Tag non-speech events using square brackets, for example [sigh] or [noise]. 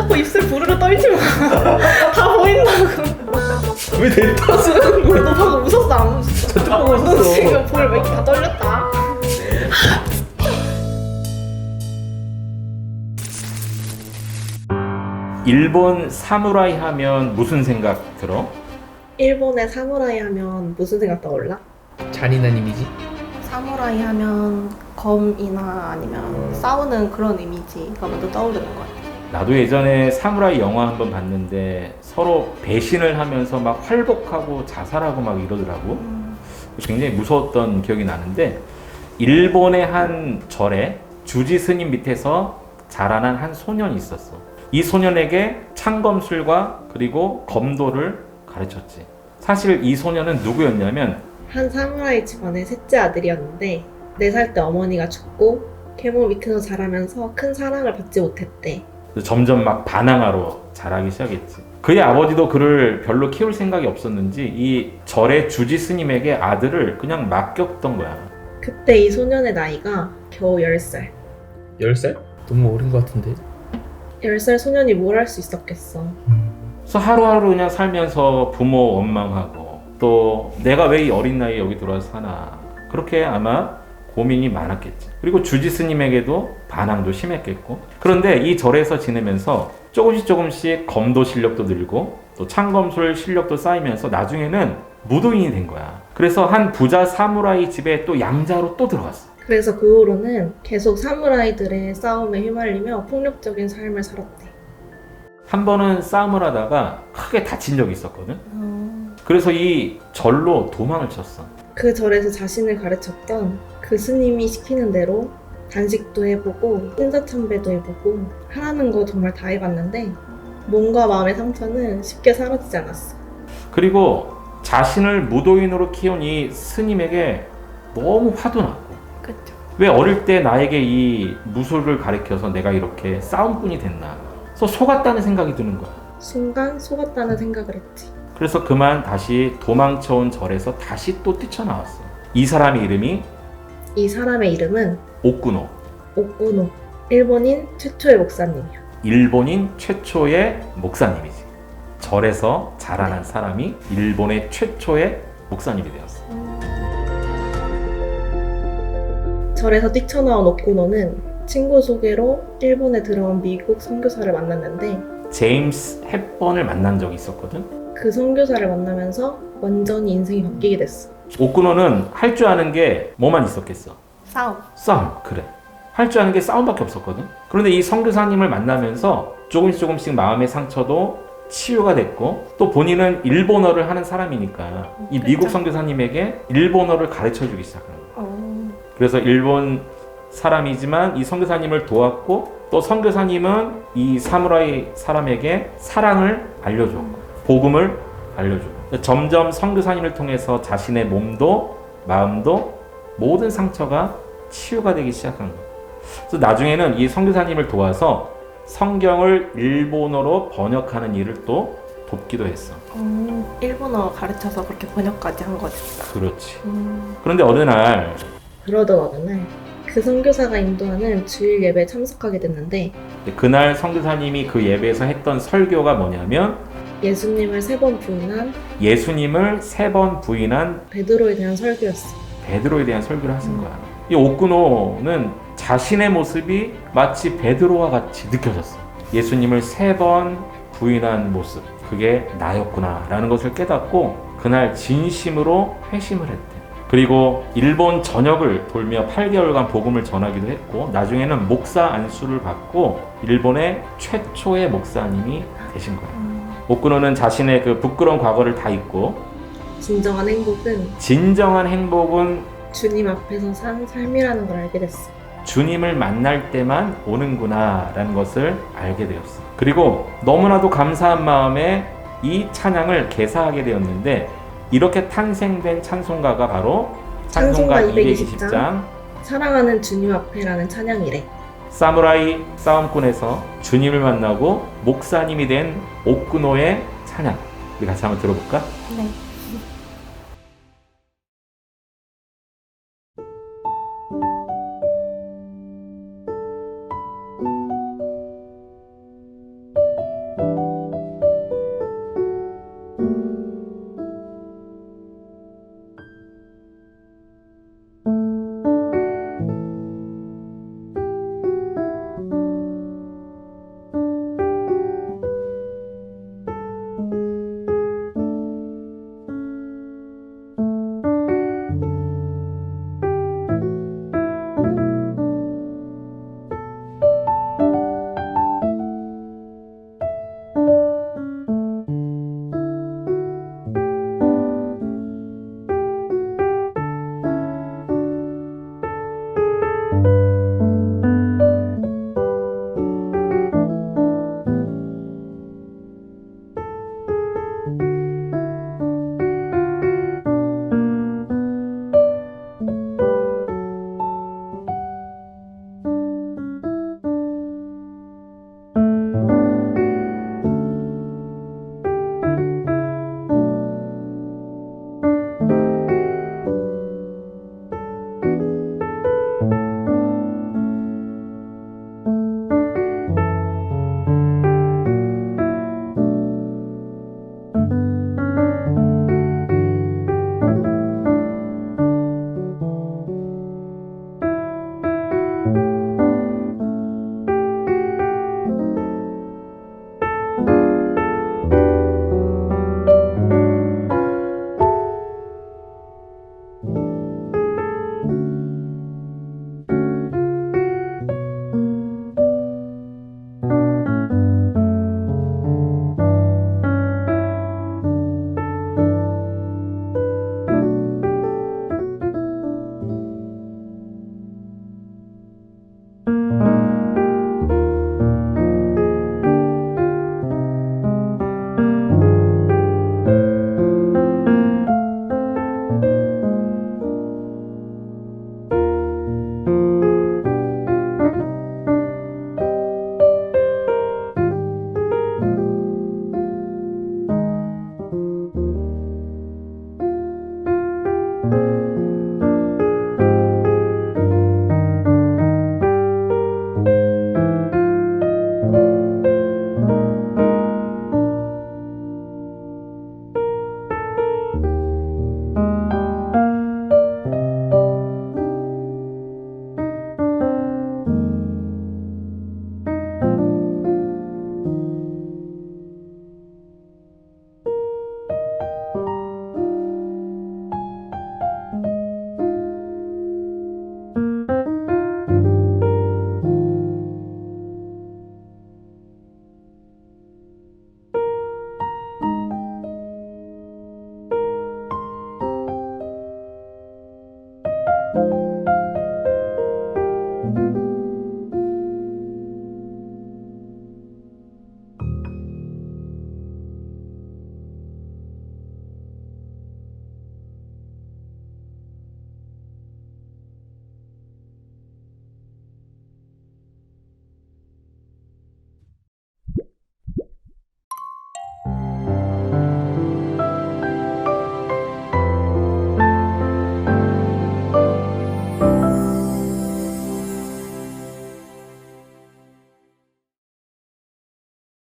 자꾸 입술 부르르 떨지 마. [laughs] 다 보인다고. 왜내 탓을 너 방금 웃었어 안 웃었어? 보고 너 있었어. 지금 볼왜 이렇게 다 떨렸다. 일본 사무라이 하면 무슨 생각 들어? 일본의 사무라이 하면 무슨 생각 떠올라? 잔인한 이미지? 사무라이 하면 검이나 아니면 싸우는 그런 이미지가 먼저 떠오르는 것 같아. 나도 예전에 사무라이 영화 한 번 봤는데 서로 배신을 하면서 막 활복하고 자살하고 막 이러더라고. 굉장히 무서웠던 기억이 나는데 일본의 한 절에 주지 스님 밑에서 자라난 한 소년이 있었어. 이 소년에게 창검술과 그리고 검도를 가르쳤지. 사실 이 소년은 누구였냐면 한 사무라이 집안의 셋째 아들이었는데 4살 때 어머니가 죽고 계모 밑에서 자라면서 큰 사랑을 받지 못했대. 점점 막 반항하러 자라기 시작했지. 그의 아버지도 그를 별로 키울 생각이 없었는지 이 절의 주지 스님에게 아들을 그냥 맡겼던 거야. 그때 이 소년의 나이가 겨우 10살. 10살? 너무 어린 것 같은데 10살 소년이 뭘 할 수 있었겠어. 그래서 하루하루 그냥 살면서 부모 원망하고 또 내가 왜 이 어린 나이에 여기 들어와서 사나 그렇게 아마 고민이 많았겠지. 그리고 주지 스님에게도 반항도 심했겠고. 그런데 이 절에서 지내면서 조금씩 조금씩 검도 실력도 늘고 또 창검술 실력도 쌓이면서 나중에는 무도인이 된 거야. 그래서 한 부자 사무라이 집에 또 양자로 또 들어갔어. 그래서 그 후로는 계속 사무라이들의 싸움에 휘말리며 폭력적인 삶을 살았대. 한 번은 싸움을 하다가 크게 다친 적이 있었거든. 그래서 이 절로 도망을 쳤어. 그 절에서 자신을 가르쳤던 그 스님이 시키는 대로 단식도 해보고 인사참배도 해보고 하라는 거 정말 다 해봤는데 몸과 마음의 상처는 쉽게 사라지지 않았어. 그리고 자신을 무도인으로 키운 이 스님에게 너무 화도 났고 그렇죠. 왜 어릴 때 나에게 이 무술을 가르쳐서 내가 이렇게 싸움꾼이 됐나 그래서 속았다는 생각이 드는 거야 순간 속았다는 생각을 했지. 그래서 그만 다시 도망쳐온 절에서 다시 또 뛰쳐나왔어 이 사람의 이름이 이 사람의 이름은 옥구노 옥구노. 일본인 최초의 목사님이야. 일본인 최초의 목사님이지 절에서 자라난 네. 사람이 일본의 최초의 목사님이 되었어 절에서 뛰쳐나온 옥구노는 친구 소개로 일본에 들어온 미국 선교사를 만났는데 제임스 햇번을 만난 적이 있었거든 그 선교사를 만나면서 완전히 인생이 바뀌게 됐어. 옥구노는 할 줄 아는 게 뭐만 있었겠어? 싸움. 싸움 그래 할 줄 아는 게 싸움밖에 없었거든 그런데 이 선교사님을 만나면서 조금씩 조금씩 마음의 상처도 치유가 됐고 또 본인은 일본어를 하는 사람이니까 이 미국 그렇죠. 선교사님에게 일본어를 가르쳐 주기 시작하는 거야 어, 그래서 일본 사람이지만 이 선교사님을 도왔고 또 선교사님은 이 사무라이 사람에게 사랑을 알려줬고 복음을 알려주고 점점 선교사님을 통해서 자신의 몸도 마음도 모든 상처가 치유가 되기 시작한 거예요. 그래서 나중에는 이 선교사님을 도와서 성경을 일본어로 번역하는 일을 또 돕기도 했어. 어, 일본어 가르쳐서 그렇게 번역까지 한 거지. 그렇지. 음. 그런데 어느 날 그러던 어느 날 그 선교사가 인도하는 주일 예배에 참석하게 됐는데 그날 선교사님이 그 예배에서 했던 설교가 뭐냐면 예수님을 세 번 부인한 예수님을 세 번 부인한 베드로에 대한 설교였어. 베드로에 대한 설교를 하신 거야. 이 옥구노는 자신의 모습이 마치 베드로와 같이 느껴졌어. 예수님을 세 번 부인한 모습. 그게 나였구나라는 것을 깨닫고 그날 진심으로 회심을 했대. 그리고 일본 전역을 돌며 8개월간 복음을 전하기도 했고 나중에는 목사 안수를 받고 일본의 최초의 목사님이 되신 거야. 옥구노는 자신의 그 부끄러운 과거를 다 잊고 진정한 행복은 진정한 행복은 주님 앞에서 산 삶이라는 걸 알게 됐어. 주님을 만날 때만 오는구나라는 것을 알게 되었어. 그리고 너무나도 감사한 마음에 이 찬양을 개사하게 되었는데 이렇게 탄생된 찬송가가 바로 찬송가 찬송가 220장 사랑하는 주님 앞에라는 찬양이래. 사무라이 싸움꾼에서 주님을 만나고 목사님이 된 옥구노의 찬양 우리 같이 한번 들어볼까? 네.